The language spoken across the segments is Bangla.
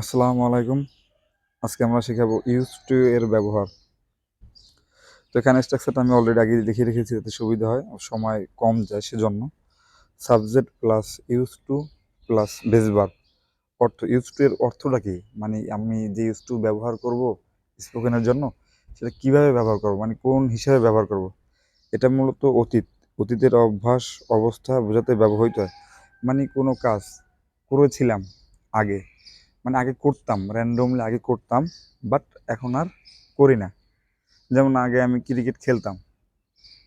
আসসালামু আলাইকুম। আজকে আমরা শেখাবো ইউজ টু এর ব্যবহার। তো এখানে স্ট্রাকচারটা আমি অলরেডি আগে দেখিয়ে রেখেছি, যাতে সুবিধা হয় সময় কম যায় সেজন্য। Subject plus use to plus বেসবার অর্থ, ইউজ টু এর অর্থটা কি? মানে আমি যে ইউজ টু ব্যবহার করব স্পোকেনের জন্য, সেটা কীভাবে ব্যবহার করব? মানে কোন হিসাবে ব্যবহার করব? এটা মূলত অতীত। অতীতের অভ্যাস, অবস্থা বোঝাতে ব্যবহৃত হয়। মানে কোনো কাজ করেছিলাম আগে মানে আগে করতাম র্যান্ডমলি আগে করতাম বাট এখন আর করি না। যেমন আগে আমি ক্রিকেট খেলতাম,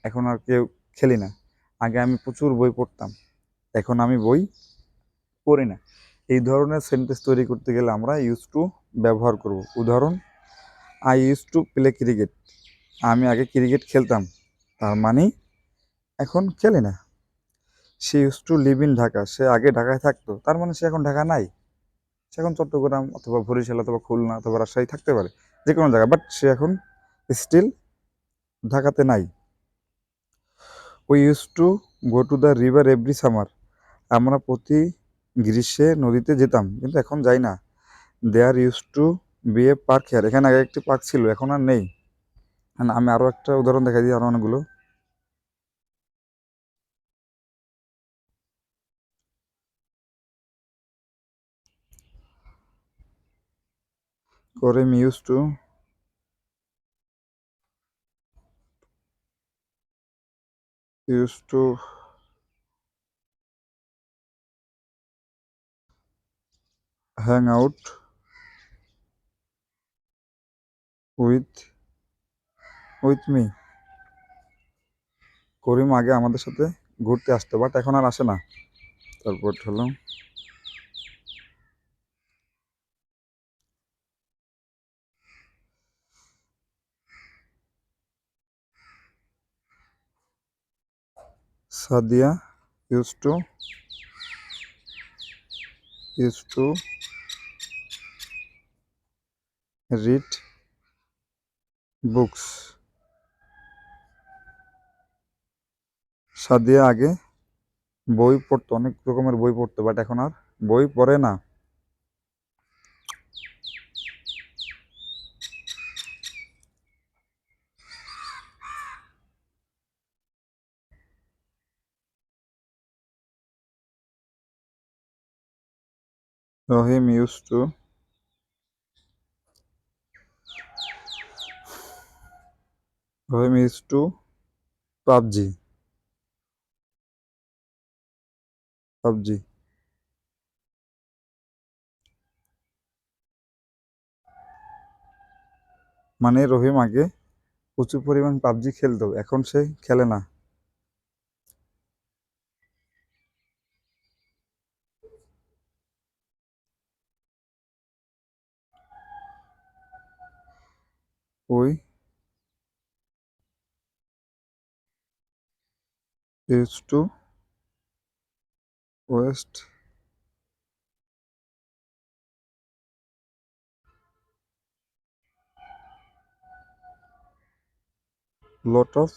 এখন আর কেউ খেলি না। আগে আমি প্রচুর বই পড়তাম, এখন আমি বই পড়ি না। এই ধরনের সেন্টেন্স তৈরি করতে গেলে আমরা ইউজ টু ব্যবহার করব। উদাহরণ I use to play cricket আমি আগে ক্রিকেট খেলতাম, তার মানে এখন খেলি না। সে use to live in Dhaka, সে আগে ঢাকায় থাকতো, তার মানে সে এখন ঢাকা নাই। সে এখন চট্টগ্রাম অথবা বরিশাল অথবা খুলনা অথবা রাজশাহী থাকতে পারে যে কোনো জায়গায় বাট সে এখন স্টিল ঢাকাতে নাই। We use to go to the river every summer আমরা প্রতি গ্রীষ্মে নদীতে যেতাম, কিন্তু এখন যাই না। There use to be a park here এখানে আগে একটি পার্ক ছিল, এখন আর নেই। আমি আরও একটা উদাহরণ দেখাই দিই আরও অনেকগুলো। Karim use to used to. Hang out with with me. Karim আগে আমাদের সাথে ঘুরতে আসতো বাট এখন আর আসে না। তারপর হলো Sadia use to use to read books. Sadia আগে বই পড়তো, অনেক রকমের বই পড়তো বাট এখন আর বই পড়ে না। Rahim use to Rahim use to PUBG. PUBG. মানে রহিম আগে প্রচুর পরিমাণ পাবজি খেলতো, এখন সে খেলে না। ওই use to waste lot of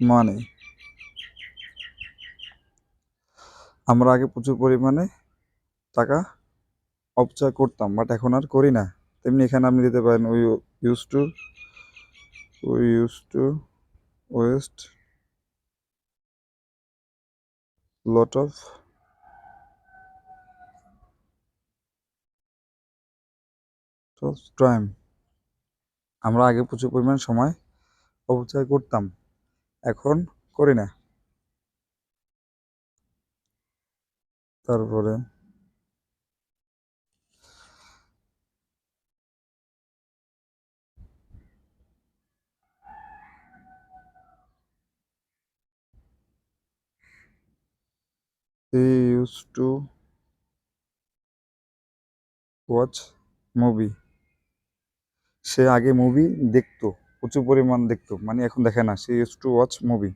money. আমরা আগে প্রচুর পরিমাণে টাকা অপচয় করতাম বাট এখন আর করি না। তেমনি এখানে আপনি দিতে পারেন we use to we use to waste lot of time আমরা আগে প্রচুর পরিমাণ সময় অপচয় করতাম, এখন করি না। তারপরে he used to watch movie. সে আগে মুভি দেখতো, প্রচুর পরিমাণ দেখতো মানে এখন দেখে না, সে use to watch movie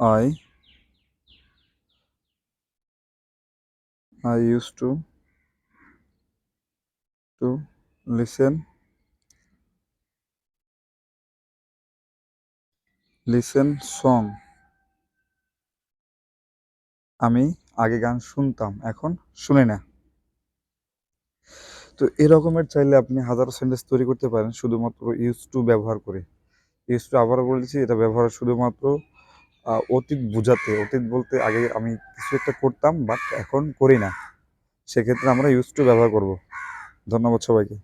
I I used to to listen listen song. আমি আগে গান শুনতাম, এখন শুনি না। তো এরকমের চাইলে আপনি হাজারো সেন্টেন্স তৈরি করতে পারেন শুধুমাত্র ইউজ টু ব্যবহার করে। ইউজ টু আবারও বলেছি, এটা ব্যবহার শুধুমাত্র অতীত বোঝাতে। অতীত বলতে আগে আমি কিছু একটা করতাম বাট এখন করি না। সেক্ষেত্রে আমরা ইউজ টু ব্যবহার করব। ধন্যবাদ সবাইকে।